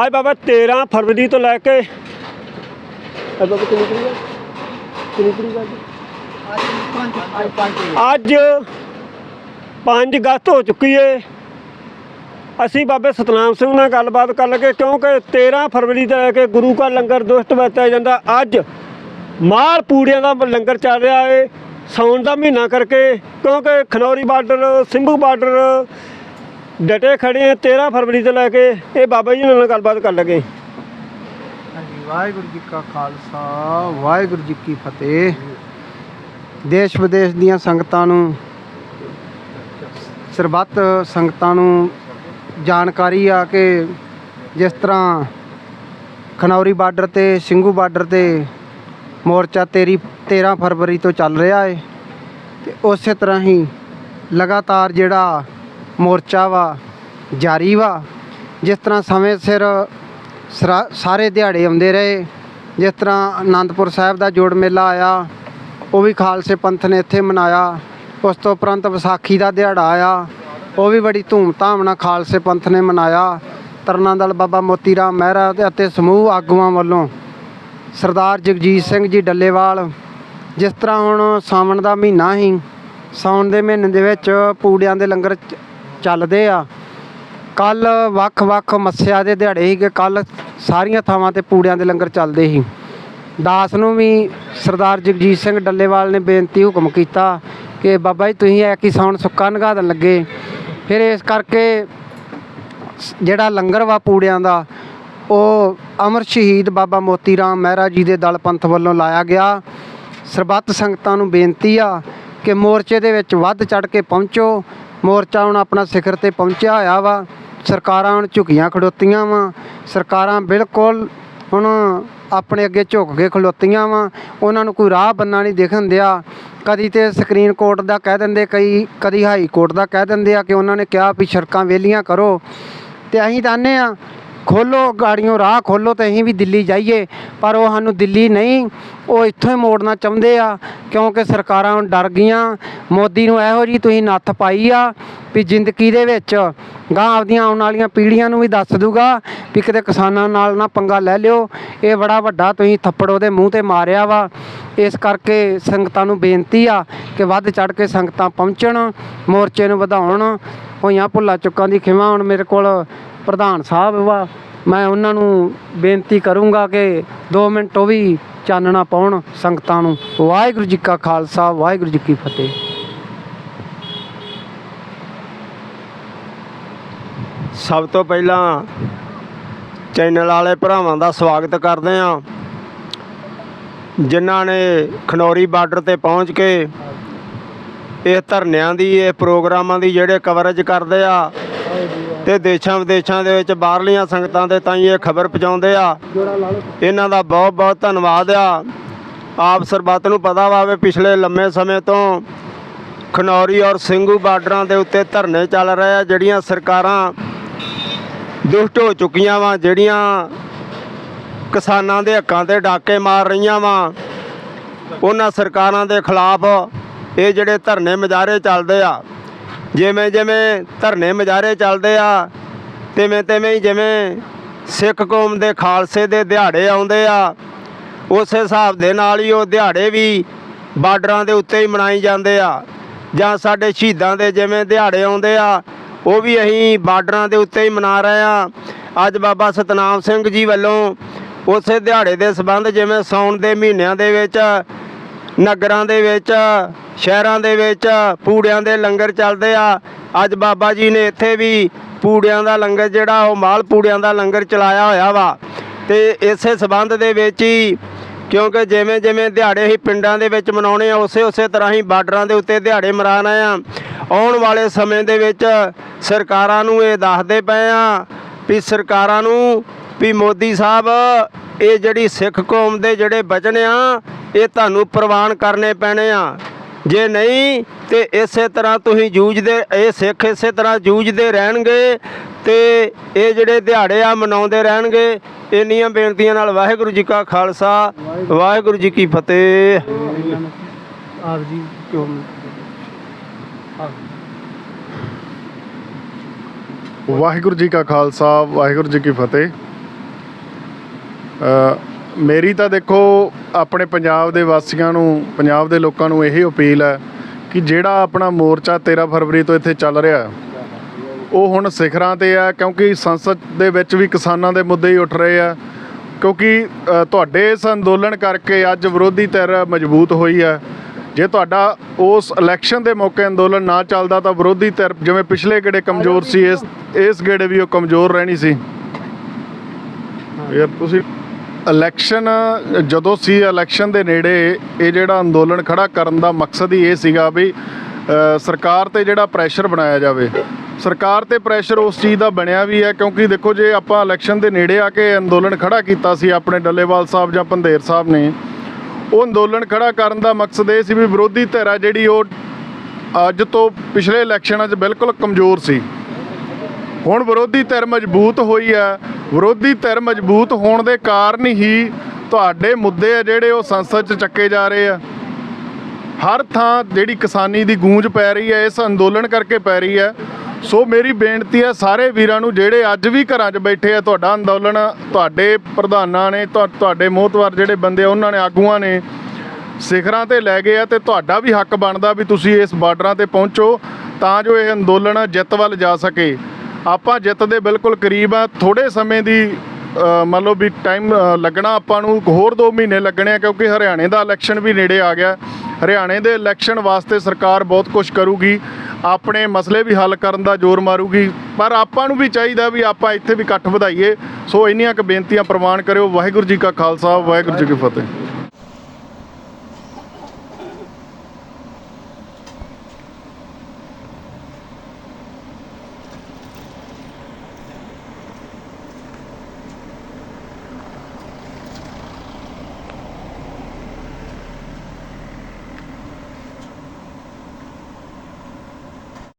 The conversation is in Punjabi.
ਅੱਜ ਬਾਬਾ 13 ਫਰਵਰੀ ਤੋਂ ਲੈ ਕੇ ਅੱਜ ਬਾਬਾ, ਕਿੰਨੀ ਤਰੀਕ ਹੈ ਕਿੰਨੀ ਤਰੀਕ ਹੈ ਅੱਜ 5 ਅਗਸਤ ਹੋ ਚੁੱਕੀ ਏ। ਅਸੀਂ ਬਾਬੇ ਸਤਨਾਮ ਸਿੰਘ ਨਾਲ ਗੱਲਬਾਤ ਕਰ ਲਗੇ, ਕਿਉਂਕਿ 13 ਫਰਵਰੀ ਤੋਂ ਲੈ ਕੇ ਗੁਰੂ ਕਾ ਲੰਗਰ ਦੁਸ਼ਟ ਵਰਤਿਆ ਜਾਂਦਾ। ਅੱਜ ਮਾਲ ਪੂੜੀਆਂ ਦਾ ਲੰਗਰ ਚੱਲ ਰਿਹਾ ਏ। ਸਾਉਣ ਦਾ ਮਹੀਨਾ ਕਰਕੇ ਕਿਉਂਕਿ ਖਨੌਰੀ ਬਾਰਡਰ ਸਿੰਘੂ ਬਾਰਡਰ ਡਟੇ ਖੜੇ ਆ 13 ਫਰਵਰੀ ਤੋਂ ਲੈ ਕੇ ਇਹ ਬਾਬਾ ਜੀ ਨਾਲ ਗੱਲਬਾਤ ਕਰ ਲਗੇ। ਵਾਹਿਗੁਰੂ ਜੀ ਕਾ ਖਾਲਸਾ, ਵਾਹਿਗੁਰੂ ਜੀ ਕੀ ਫਤਿਹ। ਦੇਸ਼ ਵਿਦੇਸ਼ ਦੀਆਂ ਸੰਗਤਾਂ ਨੂੰ, ਸਰਬੱਤ ਸੰਗਤਾਂ ਨੂੰ ਜਾਣਕਾਰੀ ਆ ਕਿ ਜਿਸ ਤਰ੍ਹਾਂ ਖਨੌਰੀ ਬਾਰਡਰ ਤੇ ਸਿੰਘੂ ਬਾਰਡਰ ਤੇ ਮੋਰਚਾ ਤੇਰੀ 13 ਫਰਵਰੀ ਤੋਂ ਚੱਲ ਰਿਹਾ ਹੈ ਤੇ ਉਸੇ ਤਰ੍ਹਾਂ ਹੀ ਲਗਾਤਾਰ ਜਿਹੜਾ ਮੋਰਚਾ ਵਾ, ਜਾਰੀ ਵਾ, ਜਿਸ ਤਰ੍ਹਾਂ ਸਮੇਂ ਸਿਰ ਸਰਾ- ਸਾਰੇ ਦਿਹਾੜੇ ਆਉਂਦੇ ਰਹੇ। ਜਿਸ ਤਰ੍ਹਾਂ ਆਨੰਦਪੁਰ ਸਾਹਿਬ ਦਾ ਜੋੜ ਮੇਲਾ ਆਇਆ, ਉਹ ਵੀ ਖਾਲਸੇ ਪੰਥ ਨੇ ਇੱਥੇ ਮਨਾਇਆ। ਉਸ ਤੋਂ ਉਪਰੰਤ ਵਿਸਾਖੀ ਦਾ ਦਿਹਾੜਾ ਆਇਆ, ਉਹ ਵੀ ਬੜੀ ਧੂਮ-ਧਾਮ ਨਾਲ ਖਾਲਸੇ ਪੰਥ ਨੇ ਮਨਾਇਆ। ਤਰਨਾ ਦਲ ਬਾਬਾ ਮੋਤੀ ਰਾਮ ਮਹਿਰਾ ਅਤੇ ਸਮੂਹ ਆਗੂਆਂ ਵੱਲੋਂ ਸਰਦਾਰ ਜਗਜੀਤ ਸਿੰਘ ਜੀ ਡੱਲੇਵਾਲ, ਜਿਸ ਤਰ੍ਹਾਂ ਹੁਣ ਸਾਵਣ ਦਾ ਮਹੀਨਾ ਹੀ ਸਾਉਣ ਦੇ ਮਹੀਨੇ ਦੇ ਵਿੱਚ ਪੂੜਿਆਂ ਦੇ ਲੰਗਰ ਚੱਲਦੇ ਆ। ਕੱਲ ਵੱਖ-ਵੱਖ ਮੱਸਿਆ ਦੇ ਦਿਹਾੜੇ ਸੀਗੇ ਕੱਲ ਸਾਰੀਆਂ ਥਾਵਾਂ ਤੇ ਪੂੜਿਆਂ ਦੇ ਲੰਗਰ ਚੱਲਦੇ ਸੀ। ਦਾਸ ਨੂੰ ਵੀ ਸਰਦਾਰ ਜਗਜੀਤ ਸਿੰਘ ਡੱਲੇਵਾਲ ਨੇ ਬੇਨਤੀ ਹੁਕਮ ਕੀਤਾ ਕਿ ਬਾਬਾ ਜੀ ਤੁਸੀਂ ਐ ਕਿ ਸਾਉਣ ਸੁੱਕਾ ਨਗਾ ਦੇਣ ਲੱਗੇ। ਫਿਰ ਇਸ ਕਰਕੇ ਜਿਹੜਾ ਲੰਗਰ ਵਾ ਪੂੜਿਆਂ ਦਾ ਉਹ ਅਮਰ ਸ਼ਹੀਦ ਬਾਬਾ ਮੋਤੀ ਰਾਮ ਮਹਿਰਾ ਜੀ ਦੇ ਦਲ ਪੰਥ ਵੱਲੋਂ ਲਾਇਆ ਗਿਆ। ਸਰਬੱਤ ਸੰਗਤਾਂ ਨੂੰ ਬੇਨਤੀ ਆ ਕਿ ਮੋਰਚੇ ਦੇ ਵਿੱਚ ਵੱਧ ਚੜ ਕੇ ਪਹੁੰਚੋ। ਮੋਰਚਾ ਹੁਣ ਆਪਣਾ ਸਿਖਰ ਤੇ ਪਹੁੰਚਿਆ ਹੋਇਆ ਵਾ। ਸਰਕਾਰਾਂ ਹੁਣ ਝੁਕੀਆਂ ਖੜੋਤੀਆਂ ਵਾ। ਸਰਕਾਰਾਂ ਬਿਲਕੁਲ ਹੁਣ ਆਪਣੇ ਅੱਗੇ ਝੁਕ ਕੇ ਖਲੋਤੀਆਂ ਵਾ। ਉਹਨਾਂ ਨੂੰ ਕੋਈ ਰਾਹ ਬੰਨਾ ਨਹੀਂ ਦਿਖਣ ਦਿਆ। ਕਦੀ ਤੇ ਸਕਰੀਨ ਕੋਰਟ ਦਾ ਕਹਿ ਦਿੰਦੇ, ਕਈ, ਕਦੀ ਹਾਈ ਕੋਰਟ ਦਾ ਕਹਿ ਦਿੰਦੇ ਆ ਕਿ ਉਹਨਾਂ ਨੇ ਕਿਹਾ ਵੀ ਸੜਕਾਂ ਵੇਲੀਆਂ ਕਰੋ। ਤੇ ਅਸੀਂ ਚਾਹੁੰਦੇ ਆ ਖੋਲੋ ਗਾੜੀਆਂ, ਰਾਹ ਖੋਲੋ ਤੇ ਅਸੀਂ ਵੀ ਦਿੱਲੀ ਜਾਈਏ। ਪਰ ਉਹ ਸਾਨੂੰ ਦਿੱਲੀ ਨਹੀਂ, ਉਹ ਇੱਥੋਂ ਹੀ ਮੋੜਨਾ ਚਾਹੁੰਦੇ ਆ, ਕਿਉਂਕਿ ਸਰਕਾਰਾਂ ਹੁਣ ਡਰ ਗਈਆਂ। ਮੋਦੀ ਨੂੰ ਇਹੋ ਜੀ ਤੁਸੀਂ ਨੱਥ ਪਾਈ ਆ ਵੀ ਜ਼ਿੰਦਗੀ ਦੇ ਵਿੱਚ ਗਾਂ ਆਪਦੀਆਂ ਆਉਣ ਵਾਲੀਆਂ ਪੀੜ੍ਹੀਆਂ ਨੂੰ ਵੀ ਦੱਸ ਦੂਗਾ ਵੀ ਕਿਤੇ ਕਿਸਾਨਾਂ ਨਾਲ ਨਾ ਪੰਗਾ ਲੈ ਲਿਓ। ਇਹ ਬੜਾ ਵੱਡਾ ਤੁਸੀਂ ਥੱਪੜ ਉਹਦੇ ਮੂੰਹ ਤੇ ਮਾਰਿਆ ਵਾ। ਇਸ ਕਰਕੇ ਸੰਗਤਾਂ ਨੂੰ ਬੇਨਤੀ ਆ ਕਿ ਵੱਧ ਚੜ ਕੇ ਸੰਗਤਾਂ ਪਹੁੰਚਣ, ਮੋਰਚੇ ਨੂੰ ਵਧਾਉਣ। ਹੋਈਆਂ ਭੁੱਲਾ ਚੁੱਕਾਂ ਦੀ ਖਿਮਾ ਹੁਣ ਮੇਰੇ ਕੋਲ ਪ੍ਰਧਾਨ ਸਾਹਿਬ ਵਾ, ਮੈਂ ਉਹਨਾਂ ਨੂੰ ਬੇਨਤੀ ਕਰੂੰਗਾ ਕਿ 2 ਮਿੰਟ ਉਹ ਵੀ ਚਾਨਣਾ ਪਾਉਣ ਸੰਗਤਾਂ ਨੂੰ। ਵਾਹਿਗੁਰੂ ਜੀ ਕਾ ਖਾਲਸਾ, ਵਾਹਿਗੁਰੂ ਜੀ ਕੀ ਫਤਿਹ। ਸਭ ਤੋਂ ਪਹਿਲਾਂ ਚੈਨਲ ਵਾਲੇ ਭਰਾਵਾਂ ਦਾ ਸਵਾਗਤ ਕਰਦੇ ਹਾਂ। ਜਿਨ੍ਹਾਂ ਨੇ ਖਨੌਰੀ ਬਾਰਡਰ ਤੇ ਪਹੁੰਚ ਕੇ ਇਹ ਧਰਨਿਆਂ ਦੀ, ਇਹ ਪ੍ਰੋਗਰਾਮਾਂ ਦੀ ਜਿਹੜੇ ਕਵਰੇਜ ਕਰਦੇ ਆ ਤੇ ਦੇਸ਼ਾਂ ਵਿਦੇਸ਼ਾਂ ਦੇ ਵਿੱਚ ਬਾਹਰਲੀਆਂ ਸੰਗਤਾਂ ਦੇ ਤਾਈਂ ਇਹ ਖਬਰ ਪਹੁੰਚਾਉਂਦੇ ਆ। ਇਹਨਾਂ ਦਾ ਬਹੁਤ ਬਹੁਤ ਧੰਨਵਾਦ ਆ। ਆਪ ਸਰਬੱਤ ਨੂੰ ਪਤਾ ਵਾ ਵੀ ਪਿਛਲੇ ਲੰਮੇ ਸਮੇਂ ਤੋਂ ਖਨੌਰੀ ਔਰ ਸਿੰਘੂ ਬਾਰਡਰਾਂ ਦੇ ਉੱਤੇ ਧਰਨੇ ਚੱਲ ਰਹੇ ਆ, ਜਿਹੜੀਆਂ ਸਰਕਾਰਾਂ ਦੁਸ਼ਟ ਹੋ ਚੁੱਕੀਆਂ ਵਾ, ਜਿਹੜੀਆਂ ਕਿਸਾਨਾਂ ਦੇ ਹੱਕਾਂ ਤੇ ਡਾਕੇ ਮਾਰ ਰਹੀਆਂ ਵਾ। ਉਹਨਾਂ ਸਰਕਾਰਾਂ ਦੇ ਖਿਲਾਫ ਇਹ ਜਿਹੜੇ ਧਰਨੇ ਮੁਜ਼ਾਹਰੇ ਚੱਲਦੇ ਆ। ਜਿਵੇਂ ਜਿਵੇਂ ਧਰਨੇ ਮੁਜ਼ਾਹਰੇ ਚੱਲਦੇ ਆ, ਤਿਵੇਂ ਤਿਵੇਂ ਹੀ ਜਿਵੇਂ ਸਿੱਖ ਕੌਮ ਦੇ ਖਾਲਸੇ ਦੇ ਦਿਹਾੜੇ ਆਉਂਦੇ ਆ, ਉਸ ਹਿਸਾਬ ਦੇ ਨਾਲ ਹੀ ਉਹ ਦਿਹਾੜੇ ਵੀ ਬਾਰਡਰਾਂ ਦੇ ਉੱਤੇ ਹੀ ਮਨਾਈ ਜਾਂਦੇ ਆ। ਜਾਂ ਸਾਡੇ ਸ਼ਹੀਦਾਂ ਦੇ ਜਿਵੇਂ ਦਿਹਾੜੇ ਆਉਂਦੇ ਆ, ਉਹ ਵੀ ਅਸੀਂ ਬਾਰਡਰਾਂ ਦੇ ਉੱਤੇ ਹੀ ਮਨਾ ਰਹੇ ਆ। ਅੱਜ ਬਾਬਾ ਸਤਨਾਮ ਸਿੰਘ ਜੀ ਵੱਲੋਂ ਉਸੇ ਦਿਹਾੜੇ ਦੇ ਸਬੰਧ ਜਿਵੇਂ ਸਾਉਣ ਦੇ ਮਹੀਨਿਆਂ ਦੇ ਵਿੱਚ, ਨਗਰਾਂ ਦੇ ਵਿੱਚ ਸ਼ਹਿਰਾਂ ਦੇ ਵਿੱਚ ਪੂੜਿਆਂ ਦੇ ਲੰਗਰ ਚੱਲਦੇ ਆ। ਅੱਜ ਬਾਬਾ ਜੀ ਨੇ ਇੱਥੇ ਵੀ ਪੂੜਿਆਂ ਦਾ ਲੰਗਰ ਜਿਹੜਾ, ਉਹ ਮਾਲ ਪੂੜਿਆਂ ਦਾ ਲੰਗਰ ਚਲਾਇਆ ਹੋਇਆ ਵਾ। ਤੇ ਇਸੇ ਸਬੰਧ ਦੇ ਵਿੱਚ ਹੀ, ਕਿਉਂਕਿ ਜਿਵੇਂ ਜਿਵੇਂ ਦਿਹਾੜੇ ਹੀ ਪਿੰਡਾਂ ਦੇ ਵਿੱਚ ਮਨਾਉਣੇ ਆ, ਉਸੇ ਉਸੇ ਤਰ੍ਹਾਂ ਹੀ ਬਾਰਡਰਾਂ ਦੇ ਉੱਤੇ ਦਿਹਾੜੇ ਮਨਾਉਣਾ ਆ। ਆਉਣ ਵਾਲੇ ਸਮੇਂ ਦੇ ਵਿੱਚ ਸਰਕਾਰਾਂ ਨੂੰ ਇਹ ਦੱਸਦੇ ਪਏ ਆ ਵੀ ਸਰਕਾਰਾਂ ਨੂੰ ਵੀ ਮੋਦੀ ਸਾਹਿਬ, ਇਹ ਜਿਹੜੀ ਸਿੱਖ ਕੌਮ ਦੇ ਜਿਹੜੇ ਬਚਨ ਆ, ਇਹ ਤੁਹਾਨੂੰ ਪ੍ਰਵਾਨ ਕਰਨੇ ਪੈਣੇ ਆ। ਜੇ ਨਹੀਂ ਤੇ ਇਸੇ ਤਰ੍ਹਾਂ ਤੁਸੀਂ ਜੂਝਦੇ ਇਹ ਸਿੱਖ ਇਸੇ ਤਰ੍ਹਾਂ ਜੂਝਦੇ ਰਹਿਣਗੇ ਤੇ ਇਹ ਜਿਹੜੇ ਦਿਹਾੜੇ ਆ ਮਨਾਉਂਦੇ ਰਹਿਣਗੇ ਇੰਨੀਆਂ ਬੇਨਤੀਆਂ ਨਾਲ ਵਾਹਿਗੁਰੂ ਜੀ ਕਾ ਖਾਲਸਾ ਵਾਹਿਗੁਰੂ ਜੀ ਕੀ ਫਤਿਹ। ਆਪ ਜੀ ਕਿਉਂ ਵਾਹਿਗੁਰੂ ਜੀ ਕਾ ਖਾਲਸਾ ਵਾਹਿਗੁਰੂ ਜੀ ਕੀ ਫਤਿਹ। ਅ, ਮੇਰੀ ਤਾਂ ਦੇਖੋ, ਆਪਣੇ ਪੰਜਾਬ ਦੇ ਵਾਸੀਆਂ ਨੂੰ, ਪੰਜਾਬ ਦੇ ਲੋਕਾਂ ਨੂੰ ਇਹੀ ਅਪੀਲ ਹੈ ਕਿ ਜਿਹੜਾ ਆਪਣਾ ਮੋਰਚਾ 13 ਫਰਵਰੀ ਤੋਂ ਇੱਥੇ ਚੱਲ ਰਿਹਾ ਉਹ ਹੁਣ ਸਿਖਰਾਂ ਤੇ ਆ ਕਿਉਂਕਿ ਸੰਸਦ ਦੇ ਵਿੱਚ ਵੀ ਕਿਸਾਨਾਂ ਦੇ ਮੁੱਦੇ ਹੀ ਉੱਠ ਰਹੇ ਆ। ਕਿਉਂਕਿ ਤੁਹਾਡੇ ਇਸ ਅੰਦੋਲਨ ਕਰਕੇ ਅੱਜ ਵਿਰੋਧੀ ਧਿਰ ਮਜ਼ਬੂਤ ਹੋਈ ਹੈ। ਜੇ ਤੁਹਾਡਾ ਉਸ ਇਲੈਕਸ਼ਨ ਦੇ ਮੌਕੇ ਅੰਦੋਲਨ ਨਾ ਚੱਲਦਾ ਤਾਂ ਵਿਰੋਧੀ ਧਿਰ ਜਿਵੇਂ ਪਿਛਲੇ ਗੇੜੇ ਕਮਜ਼ੋਰ ਸੀ, ਇਸ ਇਸ ਗੇੜੇ ਵੀ ਉਹ ਕਮਜ਼ੋਰ ਰਹਿਣੀ ਸੀ। ਯਾਰ, ਤੁਸੀਂ ਇਲੈਕਸ਼ਨ ਜਦੋਂ ਸੀ ਇਲੈਕਸ਼ਨ ਦੇ ਨੇੜੇ, ਇਹ ਜਿਹੜਾ ਅੰਦੋਲਨ ਖੜਾ ਕਰਨ ਦਾ ਮਕਸਦ ਹੀ ਇਹ ਸੀਗਾ ਵੀ ਸਰਕਾਰ ਤੇ ਜਿਹੜਾ ਪ੍ਰੈਸ਼ਰ ਬਣਾਇਆ ਜਾਵੇ। ਸਰਕਾਰ ਤੇ ਪ੍ਰੈਸ਼ਰ ਉਸ ਚੀਜ਼ ਦਾ ਬਣਿਆ ਵੀ ਹੈ, ਕਿਉਂਕਿ ਦੇਖੋ ਜੇ ਆਪਾਂ ਇਲੈਕਸ਼ਨ ਦੇ ਨੇੜੇ ਆ ਕੇ ਅੰਦੋਲਨ ਖੜਾ ਕੀਤਾ ਸੀ ਆਪਣੇ ਡੱਲੇਵਾਲ ਸਾਹਿਬ ਜਾਂ ਪੰਧੇਰ ਸਾਹਿਬ ਨੇ, ਉਹ ਅੰਦੋਲਨ ਖੜਾ ਕਰਨ ਦਾ ਮਕਸਦ ਇਹ ਸੀ ਵੀ ਵਿਰੋਧੀ ਧਿਰ ਆ ਜਿਹੜੀ ਉਹ ਅੱਜ ਤੋਂ ਪਿਛਲੇ ਇਲੈਕਸ਼ਨਾਂ 'ਚ ਬਿਲਕੁਲ ਕਮਜ਼ੋਰ ਸੀ। ਹੁਣ ਵਿਰੋਧੀ ਧਿਰ ਮਜ਼ਬੂਤ ਹੋਈ ਆ ਵਿਰੋਧੀ ਧਿਰ ਮਜ਼ਬੂਤ ਹੋਣ ਦੇ ਕਾਰਨ ਹੀ ਤੁਹਾਡੇ ਮੁੱਦੇ ਆ ਜਿਹੜੇ ਉਹ ਸੰਸਦ 'ਚ ਚੱਕੇ ਜਾ ਰਹੇ ਆ। ਹਰ ਥਾਂ ਜਿਹੜੀ ਕਿਸਾਨੀ ਦੀ ਗੂੰਜ ਪੈ ਰਹੀ ਹੈ, ਇਸ ਅੰਦੋਲਨ ਕਰਕੇ ਪੈ ਰਹੀ ਹੈ। ਸੋ ਮੇਰੀ ਬੇਨਤੀ ਹੈ ਸਾਰੇ ਵੀਰਾਂ ਨੂੰ, ਜਿਹੜੇ ਅੱਜ ਵੀ ਘਰਾਂ 'ਚ ਬੈਠੇ ਆ, ਤੁਹਾਡਾ ਅੰਦੋਲਨ ਤੁਹਾਡੇ ਪ੍ਰਧਾਨਾਂ ਨੇ ਤੁਹਾਡੇ ਮੋਹਤਵਾਰ ਜਿਹੜੇ ਬੰਦੇ ਆ, ਉਹਨਾਂ ਨੇ, ਆਗੂਆਂ ਨੇ ਸਿਖਰਾਂ ਤੇ ਲੈ ਗਏ ਆ ਤੇ ਤੁਹਾਡਾ ਵੀ ਹੱਕ ਬਣਦਾ ਵੀ ਤੁਸੀਂ ਇਸ ਬਾਰਡਰਾਂ ਤੇ ਪਹੁੰਚੋ ਤਾਂ ਜੋ ਇਹ ਅੰਦੋਲਨ ਜਿੱਤ ਵੱਲ ਜਾ ਸਕੇ। ਆਪਾਂ ਜਿੱਤ ਦੇ ਬਿਲਕੁਲ ਕਰੀਬ ਆ। ਥੋੜੇ ਸਮੇਂ ਦੀ ਮੰਨ ਲਓ ਵੀ ਟਾਈਮ ਲੱਗਣਾ ਆਪਾਂ ਨੂੰ, ਹੋਰ 2 ਮਹੀਨੇ ਲੱਗਣੇ ਆ, ਕਿਉਂਕਿ ਹਰਿਆਣੇ ਦਾ ਇਲੈਕਸ਼ਨ ਵੀ ਨੇੜੇ ਆ ਗਿਆ। ਹਰਿਆਣੇ ਦੇ ਇਲੈਕਸ਼ਨ ਵਾਸਤੇ ਸਰਕਾਰ ਬਹੁਤ ਕੁਝ ਕਰੂਗੀ। ਆਪਣੇ ਮਸਲੇ ਵੀ ਹੱਲ ਕਰਨ ਦਾ ਜ਼ੋਰ ਮਾਰੂਗੀ। ਪਰ ਆਪਾਂ ਨੂੰ ਵੀ ਚਾਹੀਦਾ ਵੀ ਆਪਾਂ ਇੱਥੇ ਵੀ ਇਕੱਠ ਵਧਾਈਏ। ਸੋ ਇੰਨੀਆਂ ਕੁ ਬੇਨਤੀਆਂ ਪ੍ਰਵਾਨ ਕਰਿਓ। ਵਾਹਿਗੁਰੂ ਜੀ ਕਾ ਖਾਲਸਾ, ਵਾਹਿਗੁਰੂ ਜੀ ਕੀ ਫਤਿਹ।